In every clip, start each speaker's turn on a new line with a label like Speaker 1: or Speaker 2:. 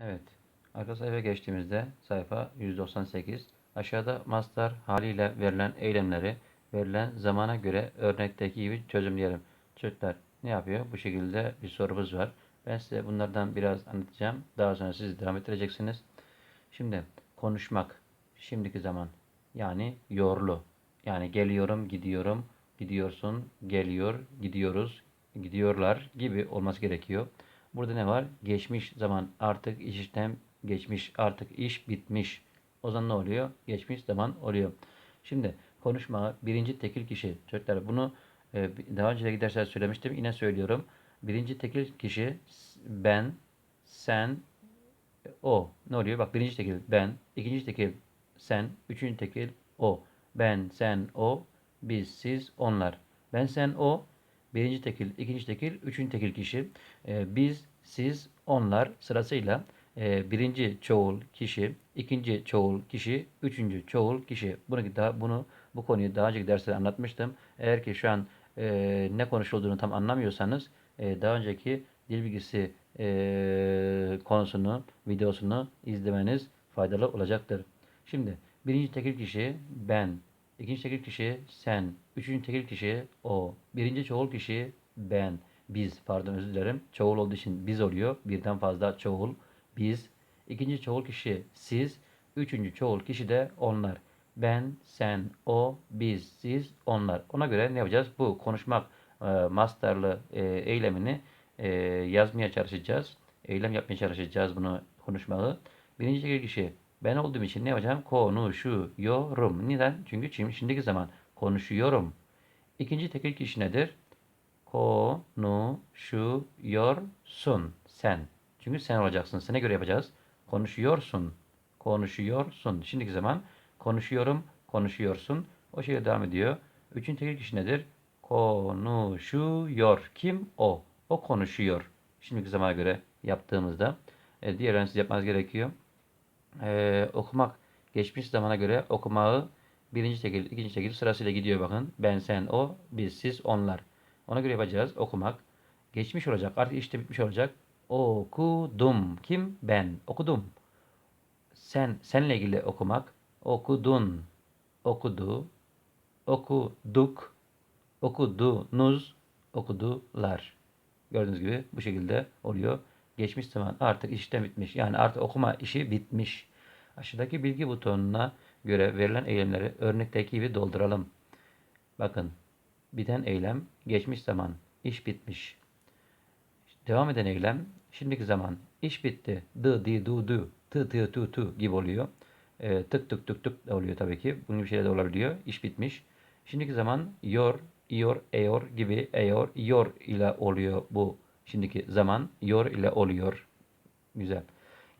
Speaker 1: Evet. Arka sayfaya geçtiğimizde sayfa 198. Aşağıda master haliyle verilen eylemleri verilen zamana göre örnekteki gibi çözümleyelim. Çocuklar ne yapıyor? Bu şekilde bir sorumuz var. Ben size bunlardan biraz anlatacağım. Daha sonra siz devam ettireceksiniz. Şimdi konuşmak. Şimdiki zaman. Yani yorlu. Yani geliyorum, gidiyorum, gidiyorsun, geliyor, gidiyoruz, gidiyorlar gibi olması gerekiyor. Burada ne var? Geçmiş zaman artık iş işlem geçmiş artık iş bitmiş. O zaman ne oluyor? Geçmiş zaman oluyor. Şimdi konuşma birinci tekil kişi. Çocuklar bunu e, daha önce de giderseniz söylemiştim. Yine söylüyorum. Birinci tekil kişi ben, sen, o. Ne oluyor? Bak birinci tekil ben, ikinci tekil sen, üçüncü tekil o. Ben, sen, o, biz, siz, onlar. Ben, sen, o, birinci tekil, ikinci tekil, üçüncü tekil kişi. Ee, biz, siz, onlar sırasıyla e, birinci çoğul kişi, ikinci çoğul kişi, üçüncü çoğul kişi. Bunu daha bunu bu konuyu daha önceki derslerde anlatmıştım. Eğer ki şu an e, ne konuşulduğunu tam anlamıyorsanız e, daha önceki dil bilgisi e, konusunu, videosunu izlemeniz faydalı olacaktır. Şimdi birinci tekil kişi ben, ikinci tekil kişi sen, üçüncü tekil kişi o, birinci çoğul kişi ben, biz pardon özür dilerim. Çoğul olduğu için biz oluyor. Birden fazla çoğul biz. İkinci çoğul kişi siz. Üçüncü çoğul kişi de onlar. Ben, sen, o, biz, siz, onlar. Ona göre ne yapacağız? Bu konuşmak e, masterlı e, eylemini e, yazmaya çalışacağız. Eylem yapmaya çalışacağız bunu konuşmayı. Birinci tekil kişi ben olduğum için ne yapacağım? Konuşuyorum. Neden? Çünkü şimdi, şimdiki zaman konuşuyorum. İkinci tekil kişi nedir? Konuşuyorsun sen. Çünkü sen olacaksın. Sene göre yapacağız. Konuşuyorsun. Konuşuyorsun. Şimdiki zaman konuşuyorum, konuşuyorsun. O şekilde devam ediyor. Üçüncü tekil kişi nedir? Konuşuyor. Kim? O. O konuşuyor. Şimdiki zamana göre yaptığımızda. E, diğer siz yapmanız gerekiyor. E, okumak. Geçmiş zamana göre okumayı birinci tekil, ikinci tekil sırasıyla gidiyor bakın. Ben, sen, o, biz, siz, onlar. Ona göre yapacağız. Okumak. Geçmiş olacak. Artık işte bitmiş olacak. Okudum. Kim? Ben. Okudum. Sen, senle ilgili okumak. Okudun. Okudu. Okuduk. Okudunuz. Okudular. Gördüğünüz gibi bu şekilde oluyor. Geçmiş zaman artık işten bitmiş. Yani artık okuma işi bitmiş. Aşağıdaki bilgi butonuna göre verilen eylemleri örnekteki gibi dolduralım. Bakın biten eylem geçmiş zaman iş bitmiş. Devam eden eylem şimdiki zaman iş bitti. D, di, du, du, tı, tı, tu, tu gibi oluyor. E, tık tık tık tık da oluyor tabii ki. Bunun gibi şeyler de olabiliyor. İş bitmiş. Şimdiki zaman yor, iyor, eyor gibi eyor, yor ile oluyor bu şimdiki zaman. Yor ile oluyor. Güzel.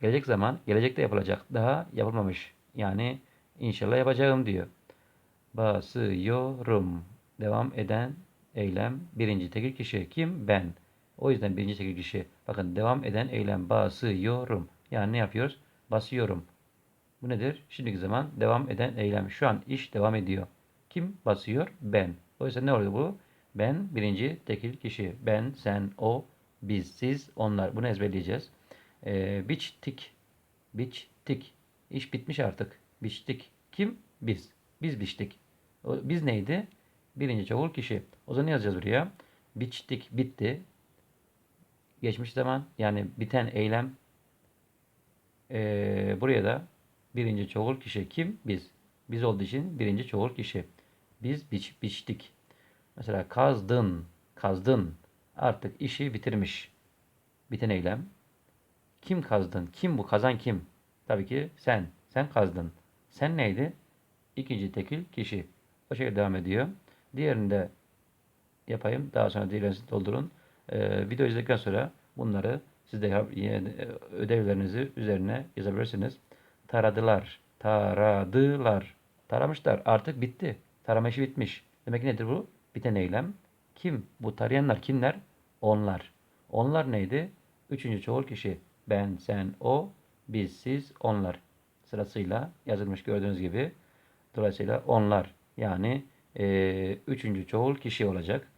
Speaker 1: Gelecek zaman gelecekte yapılacak. Daha yapılmamış. Yani inşallah yapacağım diyor. Basıyorum. Devam eden eylem birinci tekil kişi. Kim? Ben. O yüzden birinci tekil kişi. Bakın devam eden eylem basıyorum. Yani ne yapıyoruz? Basıyorum. Bu nedir? Şimdiki zaman devam eden eylem. Şu an iş devam ediyor. Kim basıyor? Ben. O yüzden ne oluyor bu? Ben birinci tekil kişi. Ben, sen, o, biz, siz, onlar. Bunu ezberleyeceğiz. Ee, biçtik. Biçtik. İş bitmiş artık. Biçtik. Kim? Biz. Biz biçtik. O, biz neydi? Birinci çoğul kişi. O zaman ne yazacağız buraya? Biçtik. Bitti. Geçmiş zaman yani biten eylem. Ee, buraya da birinci çoğul kişi. Kim? Biz. Biz olduğu için birinci çoğul kişi. Biz biç, biçtik. Mesela kazdın. Kazdın. Artık işi bitirmiş. Biten eylem. Kim kazdın? Kim bu? Kazan kim? Tabii ki sen. Sen kazdın. Sen neydi? İkinci tekil kişi. O şekilde devam ediyor. Diğerini de yapayım. Daha sonra diğerlerini doldurun. Ee, video izledikten sonra bunları siz de, e, ödevlerinizi üzerine yazabilirsiniz. Taradılar. Taradılar. Taramışlar. Artık bitti. Tarama işi bitmiş. Demek ki nedir bu? Biten eylem. Kim? Bu tarayanlar kimler? Onlar. Onlar neydi? Üçüncü çoğul kişi. Ben, sen, o, biz, siz, onlar. Sırasıyla yazılmış gördüğünüz gibi. Dolayısıyla onlar. Yani e, üçüncü çoğul kişi olacak.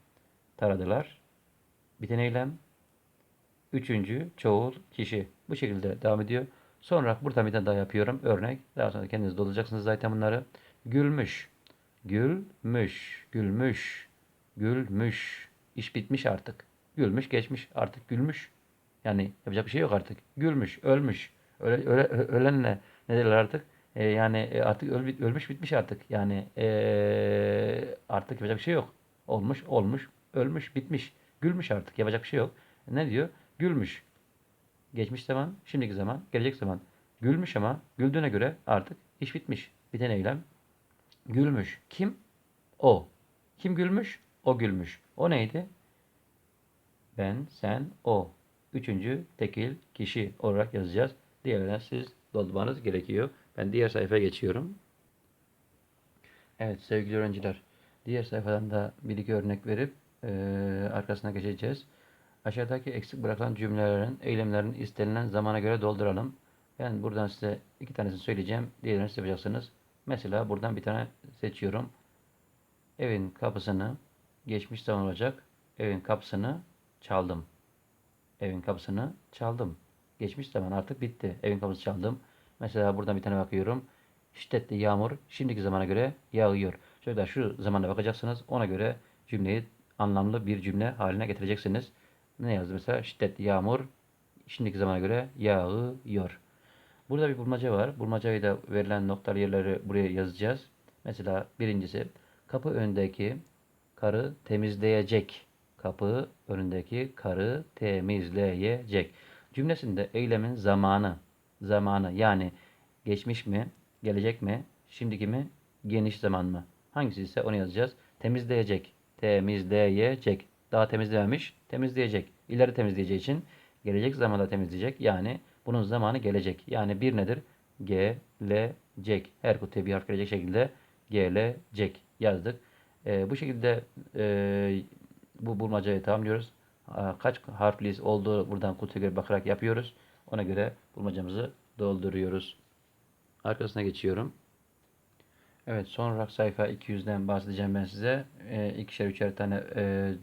Speaker 1: Taradılar. Biten eylem. Üçüncü çoğul kişi. Bu şekilde devam ediyor. Sonra burada bir tane daha yapıyorum. Örnek. Daha sonra kendiniz dolduracaksınız zaten bunları. Gülmüş. Gülmüş. Gülmüş. Gülmüş. İş bitmiş artık. Gülmüş geçmiş. Artık gülmüş. Yani yapacak bir şey yok artık. Gülmüş. Ölmüş. Öle, öle, ölenle ne derler artık? E, yani e, artık öl, ölmüş bitmiş artık. Yani e, artık yapacak bir şey yok. Olmuş, olmuş, ölmüş, bitmiş. Gülmüş artık. Yapacak bir şey yok. Ne diyor? Gülmüş. Geçmiş zaman, şimdiki zaman, gelecek zaman. Gülmüş ama güldüğüne göre artık iş bitmiş. Biten eylem gülmüş. Kim? O. Kim gülmüş? O gülmüş. O neydi? Ben, sen, o. Üçüncü tekil kişi olarak yazacağız. Diğerine siz doldurmanız gerekiyor. Ben diğer sayfaya geçiyorum. Evet sevgili öğrenciler. Diğer sayfadan da bir iki örnek verip eee, arkasına geçeceğiz. Aşağıdaki eksik bırakılan cümlelerin, eylemlerin istenilen zamana göre dolduralım. Ben buradan size iki tanesini söyleyeceğim. Diğerini siz yapacaksınız. Mesela buradan bir tane seçiyorum. Evin kapısını geçmiş zaman olacak. Evin kapısını çaldım. Evin kapısını çaldım. Geçmiş zaman artık bitti. Evin kapısını çaldım. Mesela buradan bir tane bakıyorum. Şiddetli yağmur şimdiki zamana göre yağıyor. Çocuklar şu zamana bakacaksınız. Ona göre cümleyi anlamlı bir cümle haline getireceksiniz. Ne yazdı mesela? Şiddetli yağmur şimdiki zamana göre yağıyor. Burada bir bulmaca var. Bulmacayı da verilen noktalı yerleri buraya yazacağız. Mesela birincisi kapı önündeki karı temizleyecek. Kapı önündeki karı temizleyecek. Cümlesinde eylemin zamanı, zamanı yani geçmiş mi, gelecek mi, şimdiki mi, geniş zaman mı? Hangisi ise onu yazacağız. Temizleyecek, temizleyecek. Daha temizlememiş, temizleyecek. İleri temizleyeceği için gelecek zamanda temizleyecek. Yani bunun zamanı gelecek. Yani bir nedir? Gelecek. Her kutuya bir harf gelecek şekilde gelecek yazdık. Ee, bu şekilde e, bu bulmacayı tamamlıyoruz. Kaç harfliyiz olduğu buradan kutuya göre bakarak yapıyoruz. Ona göre bulmacamızı dolduruyoruz. Arkasına geçiyorum. Evet son olarak sayfa 200'den bahsedeceğim ben size. E, ikişer üçer tane e,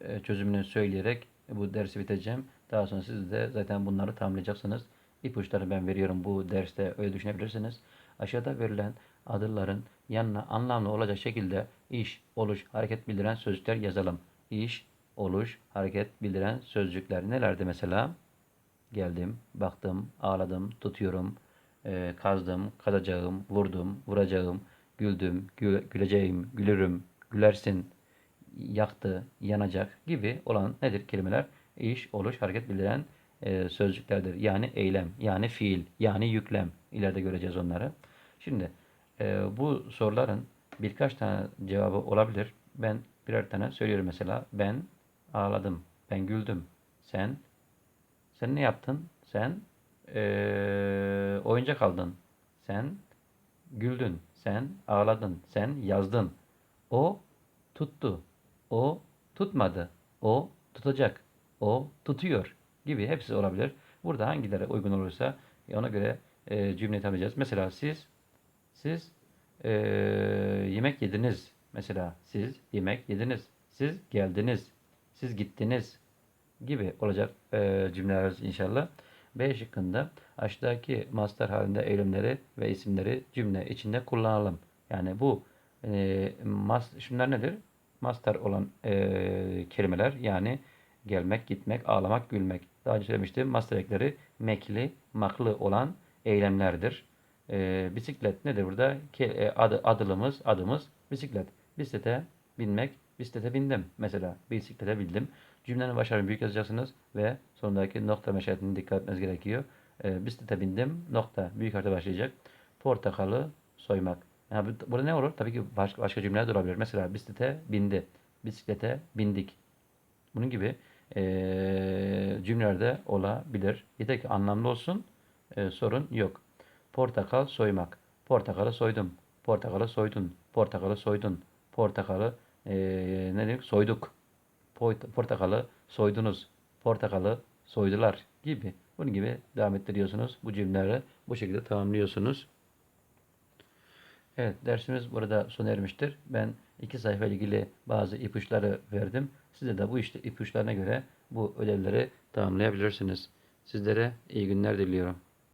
Speaker 1: e, çözümünü söyleyerek bu dersi biteceğim. Daha sonra siz de zaten bunları tamamlayacaksınız. İpuçları ben veriyorum bu derste öyle düşünebilirsiniz. Aşağıda verilen adırların yanına anlamlı olacak şekilde iş, oluş, hareket bildiren sözcükler yazalım. İş, oluş, hareket bildiren sözcükler nelerdi mesela? Geldim, baktım, ağladım, tutuyorum, e, kazdım, kazacağım, vurdum, vuracağım, güldüm, gü- güleceğim, gülürüm, gülersin, yaktı, yanacak gibi olan nedir kelimeler? İş, oluş, hareket bildiren e, sözcüklerdir. Yani eylem, yani fiil, yani yüklem. İleride göreceğiz onları. Şimdi e, bu soruların birkaç tane cevabı olabilir. Ben birer tane söylüyorum mesela. Ben ağladım, ben güldüm. Sen sen ne yaptın? Sen eee, oyuncak aldın. Sen güldün. Sen ağladın. Sen yazdın. O tuttu. O tutmadı. O tutacak. O tutuyor gibi hepsi olabilir. Burada hangileri uygun olursa ona göre e, cümleyi tanıyacağız. Mesela siz siz e, yemek yediniz. Mesela siz yemek yediniz. Siz geldiniz. Siz gittiniz gibi olacak e, cümleler inşallah. B şıkkında aşağıdaki master halinde eylemleri ve isimleri cümle içinde kullanalım. Yani bu e, mas, şunlar nedir? Master olan e, kelimeler yani gelmek, gitmek, ağlamak, gülmek. Daha önce söylemiştim. Master ekleri mekli, maklı olan eylemlerdir. E, bisiklet nedir burada? Ke, e, adı, adılımız, adımız bisiklet. Bisiklete binmek, bisiklete bindim. Mesela bisiklete bindim. Cümlenin başlarını büyük yazacaksınız ve sonundaki nokta meşaretine dikkat etmeniz gerekiyor. E, bisiklete bindim, nokta büyük harfle başlayacak. Portakalı soymak. Yani bu- burada ne olur? Tabii ki başka, başka cümleler de olabilir. Mesela bisiklete bindi, bisiklete bindik. Bunun gibi e, cümleler de olabilir. Yeter ki anlamlı olsun, e, sorun yok. Portakal soymak. Portakalı soydum. Portakalı soydun. Portakalı soydun. Portakalı e, ne demek? Soyduk. Portakalı soydunuz. Portakalı soydular gibi. Bunun gibi devam ettiriyorsunuz. Bu cümleleri bu şekilde tamamlıyorsunuz. Evet dersimiz burada sona ermiştir. Ben iki sayfa ilgili bazı ipuçları verdim. Size de bu işte ipuçlarına göre bu ödevleri tamamlayabilirsiniz. Sizlere iyi günler diliyorum.